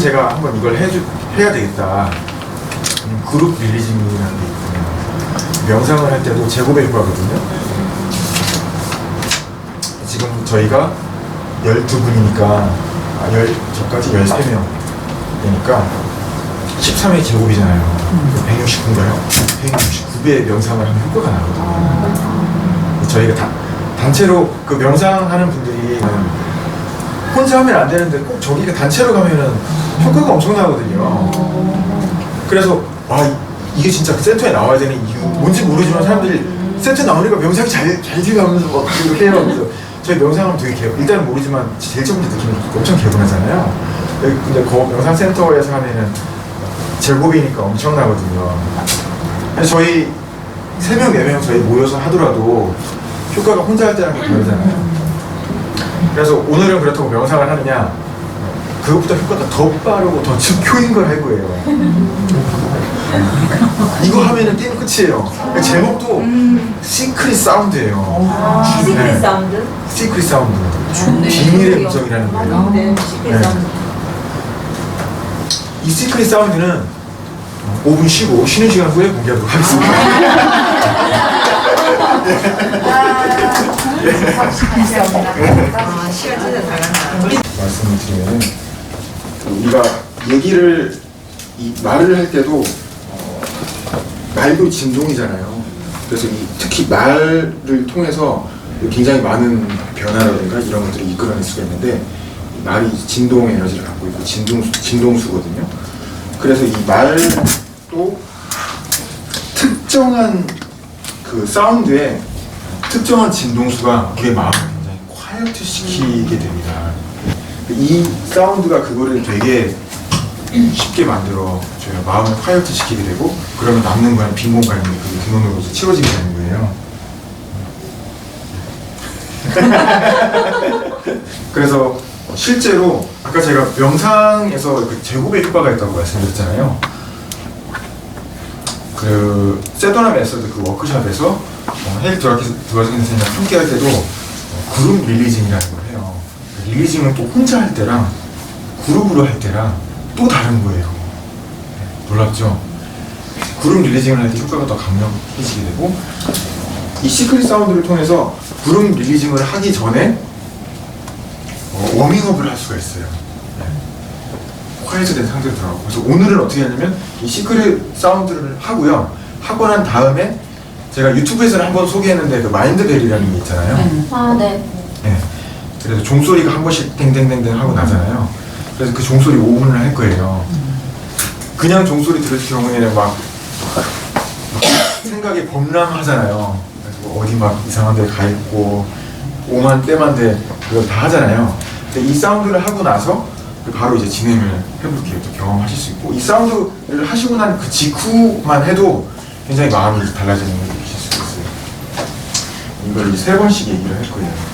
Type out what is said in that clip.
제가 한번 이걸 해주, 해야 되겠다. 음, 그룹 릴리징이라는 게 있거든요. 명상을 할 때도 제곱의 효과거든요. 지금 저희가 12분이니까, 아, 열, 저까지 13명 되니까 13의 제곱이잖아요. 169인가요? 169배의 명상을 하면 효과가 나거든요. 저희가 다, 단체로 그 명상하는 분들이 혼자 하면 안 되는데 꼭 저기가 단체로 가면은 효과가 엄청나거든요. 그래서 와 이- 이게 진짜 그 센터에 나와야 되는 이유 뭔지 모르지만 사람들이 센터 나오니까 명상이 잘잘 돼가면서 막 이렇게 해요. 그래서 저희 명상하면 되게 개 일단은 모르지만 제일 첫 번째 느낌이 엄청 개운하잖아요. 근데 그 명상 센터에서 하면은 제곱이니까 엄청나거든요. 저희 세 명, 네명 저희 모여서 하더라도 효과가 혼자 할 때랑 다르잖아요. 그래서 오늘은 그렇다고 명상을 하느냐 그것보다 효과가 더 빠르고 더 즉효인 걸 할 거예요. 이거 하면은 게임 끝이에요. 제목도 시크릿 사운드예요. 시크릿 네. 사운드? 시크릿 사운드. 좋네. 비밀의 음성이라는 거예요. 네, 시크릿 네. 사운드. 이 시크릿 사운드는 5분 쉬고 쉬는 시간 후에 공개하도록 하겠습니다. 아, 말씀을 드리면 우리가 얘기를 이 말을 할 때도 어, 말도 진동이잖아요. 그래서 이 특히 말을 통해서 굉장히 많은 변화라든가 이런 것들을 이끌어낼 수가 있는데 이 말이 진동 에너지를 갖고 있고 진동 진동수거든요. 그래서 이 말도 특정한 그 사운드에 특정한 진동수가 우리의 마음을 굉장히 콰이어트 시키게 됩니다. 이 사운드가 그거를 되게 쉽게 만들어 줘요. 마음을 콰이어트 시키게 되고 그러면 남는 거는 빈 공간이 그 근원으로 채워지게 되는 거예요. 그래서 실제로 아까 제가 명상에서 그 제곱의 효과가 있다고 말씀드렸잖아요. 그 세도나 메서드 그 워크숍에서 어, 드라키 드라키 선생님과 함께 할 때도 어, 그룹 릴리징이라는 걸 해요. 그 릴리징은 또 혼자 할 때랑 그룹으로 할 때랑 또 다른 거예요. 네, 놀랍죠? 그룹 릴리징을 할 때 효과가 더 강력해지게 되고 이 시크릿 사운드를 통해서 그룹 릴리징을 하기 전에 어, 워밍업을 할 수가 있어요. 네. 콰이어트 된 상태로 들어가고 그래서 오늘은 어떻게 하냐면 이 시크릿 사운드를 하고요 하고 난 다음에 제가 유튜브에서는 한번 소개했는데 그 마인드벨이라는 게 있잖아요 아, 네. 네. 그래서 종소리가 한 번씩 땡땡땡땡 하고 나잖아요 그래서 그 종소리 5분을 할 거예요 그냥 종소리 들을 경우에는 막, 막 생각이 범람하잖아요 그래서 뭐 어디 막 이상한 데 가 있고 오만 때만 데 그걸 다 하잖아요 근데 이 사운드를 하고 나서 그 바로 이제 진행을 해볼게요. 또 경험하실 수 있고 이 사운드를 하시고 난 그 직후만 해도 굉장히 마음이 달라지는 있어요. 이걸 세 번씩 얘기를 할 거예요.